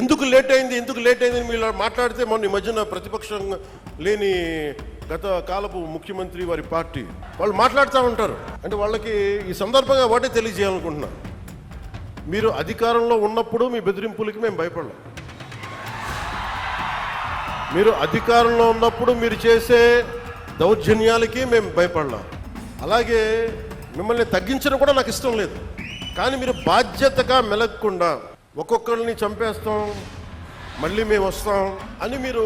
ఎందుకు లేట్ అయింది ఎందుకు లేట్ అయింది అని మీరు మాట్లాడితే మొన్న ఈ మధ్యన ప్రతిపక్షం లేని గత కాలపు ముఖ్యమంత్రి వారి పార్టీ వాళ్ళు మాట్లాడుతూ ఉంటారు. అంటే వాళ్ళకి ఈ సందర్భంగా ఒకటే తెలియజేయాలనుకుంటున్నాను మీరు అధికారంలో ఉన్నప్పుడు మీ బెదిరింపులకి మేము భయపడలేం. మీరు అధికారంలో ఉన్నప్పుడు మీరు చేసే దౌర్జన్యాలకి మేము భయపడలేం. అలాగే మిమ్మల్ని తగ్గించడం కూడా నాకు ఇష్టం లేదు. కానీ మీరు బాధ్యతగా మెలగకుండా ఒక్కొక్కరిని చంపేస్తాం మళ్ళీ మేము వస్తాం అని మీరు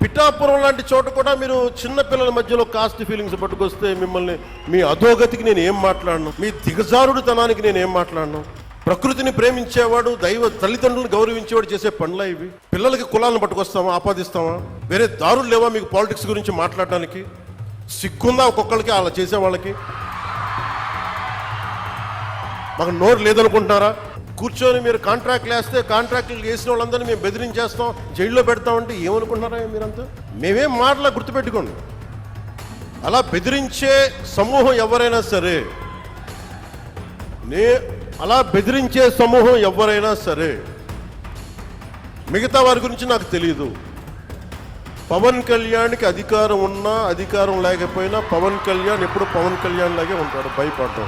పిఠాపురం లాంటి చోట కూడా మీరు చిన్న పిల్లల మధ్యలో కాస్ట్ ఫీలింగ్స్ పట్టుకొస్తే మిమ్మల్ని మీ అధోగతికి నేను ఏం మాట్లాడను? మీ దిగజారుడుతనానికి నేను ఏం మాట్లాడను? ప్రకృతిని ప్రేమించేవాడు దైవ తల్లిదండ్రులను గౌరవించేవాడు చేసే పనులా ఇవి? పిల్లలకి కులాలను పట్టుకొస్తామా ఆపాదిస్తామా? వేరే దారులు లేవా మీకు పాలిటిక్స్ గురించి మాట్లాడడానికి సిగ్గుందా ఒక్కొక్కరికి అలా చేసే వాళ్ళకి మాకు నోరు లేదనుకుంటున్నారా? కూర్చొని మీరు కాంట్రాక్ట్లు వేస్తే కాంట్రాక్ట్లు వేసిన వాళ్ళందరినీ మేము బెదిరించేస్తాం జైల్లో పెడతామంటే ఏమనుకుంటున్నారా మీరంతా? మేమేం మాటలా గుర్తుపెట్టుకోండి. అలా బెదిరించే సమూహం ఎవరైనా సరే నే అలా బెదిరించే సమూహం ఎవరైనా సరే మిగతా వారి గురించి నాకు తెలియదు పవన్ కళ్యాణ్కి అధికారం ఉన్నా అధికారం లేకపోయినా పవన్ కళ్యాణ్ ఎప్పుడు పవన్ కళ్యాణ్ లాగే ఉంటాడు భయపడటం.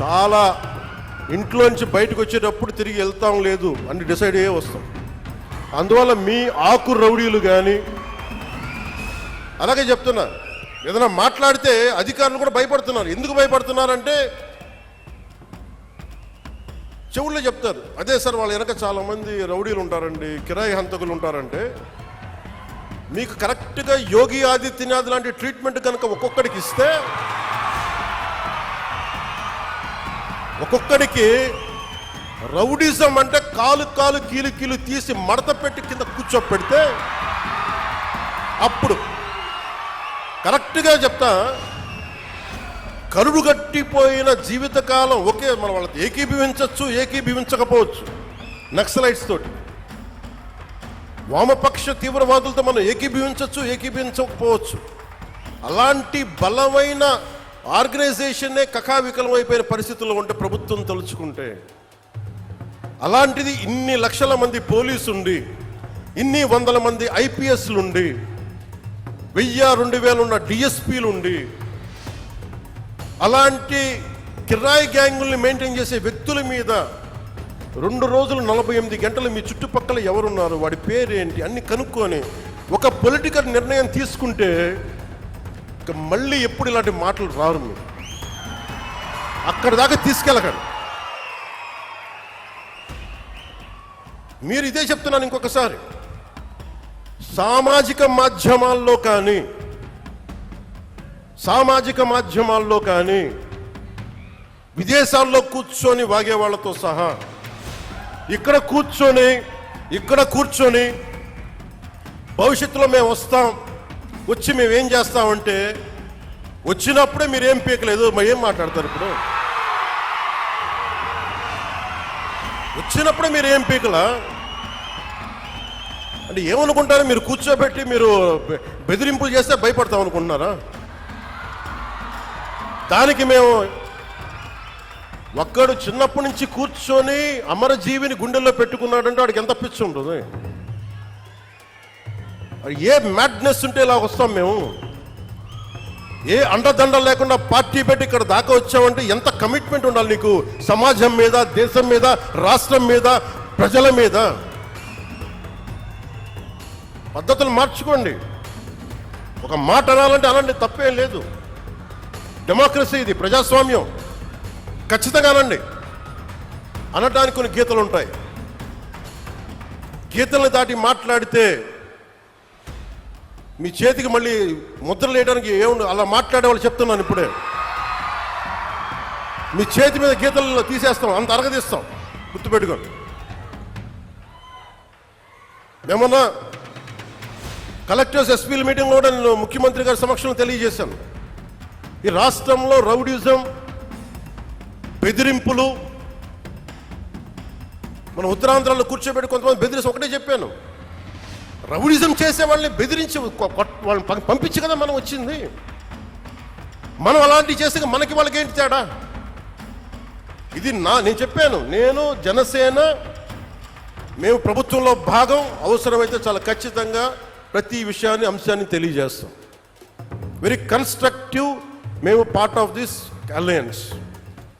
చాలా ఇంట్లోంచి బయటకు వచ్చేటప్పుడు తిరిగి వెళ్తాం లేదు అని డిసైడ్ అయ్యే వస్తాం. అందువల్ల మీ ఆకు రౌడీలు కానీ అలాగే చెప్తున్నా ఏదైనా మాట్లాడితే అధికారులు కూడా భయపడుతున్నారు. ఎందుకు భయపడుతున్నారంటే చెవుల్లో చెప్తారు. అదే సార్ వాళ్ళ వెనక చాలా మంది రౌడీలు ఉంటారండి కిరాయి హంతకులు ఉంటారంటే మీకు కరెక్ట్గా యోగి ఆదిత్యనాథ్ లాంటి ట్రీట్మెంట్ కనుక ఒక్కొక్కడికి ఇస్తే ఒక్కొక్కడికి రౌడిజం అంటే కాలు కాలు కీలు కీలు తీసి మడత పెట్టి కింద కూర్చోపెడితే అప్పుడు కరెక్ట్గా చెప్తా కరుడు గట్టిపోయిన జీవితకాలం ఒకే మనం వాళ్ళకి ఏకీభవించవచ్చు ఏకీభవించకపోవచ్చు. నక్సలైట్స్ తోటి. వామపక్ష తీవ్రవాదులతో మనం ఏకీభవించవచ్చు ఏకీభవించకపోవచ్చు. అలాంటి బలమైన ఆర్గనైజేషన్నే కకావికలమైపోయిన పరిస్థితుల్లో ఉంటే ప్రభుత్వం తలుచుకుంటే అలాంటిది ఇన్ని లక్షల మంది పోలీసు ఉండి ఇన్ని వందల మంది ఐపీఎస్లు ఉండి వెయ్యి రెండు వేలు ఉన్న డిఎస్పీలు ఉండి అలాంటి కిరాయి గ్యాంగుల్ని మెయింటైన్ చేసే వ్యక్తుల మీద రెండు రోజులు నలభై ఎనిమిది గంటలు మీ చుట్టుపక్కల ఎవరున్నారు? వాడి పేరేంటి? అన్ని కనుక్కొని ఒక పొలిటికల్ నిర్ణయం తీసుకుంటే ఇక మళ్ళీ ఎప్పుడు ఇలాంటి మాటలు రారు మీరు? అక్కడ దాకా తీసుకెళ్ళకండి. మీరు ఇదే చెప్తున్నాను ఇంకొకసారి. సామాజిక మాధ్యమాల్లో కానీ సామాజిక మాధ్యమాల్లో కానీ విదేశాల్లో కూర్చొని వాగే వాళ్ళతో సహా ఇక్కడ కూర్చొని ఇక్కడ కూర్చొని భవిష్యత్తులో మేము వస్తాం. వచ్చి మేమేం చేస్తామంటే వచ్చినప్పుడే మీరు ఏం పీకలేదు ఏం మాట్లాడతారు ఇప్పుడు? వచ్చినప్పుడే మీరు ఏం పీకలా? అంటే ఏమనుకుంటారు మీరు కూర్చోబెట్టి మీరు బెదిరింపులు చేస్తే భయపడతాం అనుకుంటున్నారా? దానికి మేము ఒక్కడు చిన్నప్పటి నుంచి కూర్చొని అమరజీవిని గుండెల్లో పెట్టుకున్నాడంటే వాడికి ఎంత పిచ్చి ఉంటుంది? ఏ మ్యాడ్నెస్ ఉంటే ఇలా వస్తాం మేము? ఏ అండదండ లేకుండా పార్టీ పెట్టి ఇక్కడ దాకా వచ్చామంటే ఎంత కమిట్మెంట్ ఉండాలి నీకు? సమాజం మీద దేశం మీద రాష్ట్రం మీద ప్రజల మీద? పద్ధతులు మార్చుకోండి. ఒక మాట అనాలంటే అలాంటి తప్పేం లేదు. డెమోక్రసీ ఇది ప్రజాస్వామ్యం. ఖచ్చితంగా అనండి. అనటానికి కొన్ని గీతలు ఉంటాయి. గీతల్ని దాటి మాట్లాడితే మీ చేతికి మళ్ళీ ముద్ర వేయడానికి ఏముండదు? అలా మాట్లాడే వాళ్ళు చెప్తున్నాను ఇప్పుడే. మీ చేతి మీద గీతలు తీసేస్తాం అంత అరగదీస్తాం. గుర్తుపెట్టుకోండి మేమన్నా కలెక్టర్స్ ఎస్పీల మీటింగ్లో కూడా నేను ముఖ్యమంత్రి గారి సమక్షంలో తెలియజేశాను. ఈ రాష్ట్రంలో రౌడిజం బెదిరింపులు మన ఉత్తరాంధ్రాల్లో కూర్చోబెట్టి కొంతమంది బెదిరిసి ఒకటే చెప్పాను. రౌడిజం చేసే వాళ్ళని బెదిరించి వాళ్ళని పంపించి కదా మనం వచ్చింది. మనం అలాంటివి చేస్తే మనకి వాళ్ళకి ఏంటి తేడా? ఇది నా నేను చెప్పాను నేను జనసేన మేము ప్రభుత్వంలో భాగం అవసరమైతే చాలా ఖచ్చితంగా ప్రతి విషయాన్ని అంశాన్ని తెలియజేస్తాం. వెరీ కన్స్ట్రక్టివ్ మేము పార్ట్ ఆఫ్ దిస్ అలయన్స్